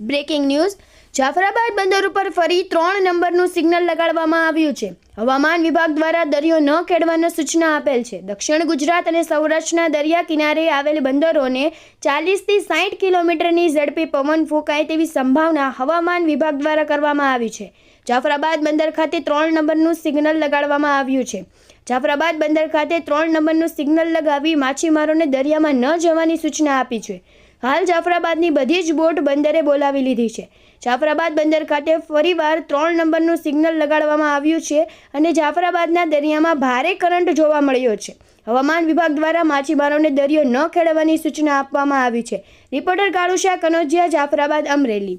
Breaking news. Jafrabad બંદર ઉપર ફરી ત્રણ નંબરનું સિગ્નલ લગાડવામાં આવ્યું છે. હવામાન વિભાગ દ્વારા દરિયો ન ખેડવાની સૂચના આપેલ છે. દક્ષિણ ગુજરાત અને સૌરાષ્ટ્રના દરિયા કિનારે આવેલ બંદરોને ચાલીસથી સાઠ કિલોમીટરની ઝડપે પવન ફૂંકાય તેવી સંભાવના હવામાન વિભાગ દ્વારા કરવામાં આવી છે. જાફરાબાદ બંદર ખાતે ત્રણ નંબરનું સિગ્નલ લગાડવામાં આવ્યું છે. જાફરાબાદ બંદર ખાતે ત્રણ નંબરનું સિગ્નલ લગાવી માછીમારોને દરિયામાં ન જવાની સૂચના આપી છે. હાલ જાફરાબાદની બધી જ બોટ બંદરે બોલાવી લીધી છે. જાફરાબાદ બંદર ખાતે ફરીવાર ત્રણ નંબરનું સિગ્નલ લગાડવામાં આવ્યું છે અને જાફરાબાદના દરિયામાં ભારે કરંટ જોવા મળ્યો છે. હવામાન વિભાગ દ્વારા માછીમારોને દરિયો ન ખેડવાની સૂચના આપવામાં આવી છે. રિપોર્ટર કાળુશા કનોજિયા, જાફરાબાદ અમરેલી.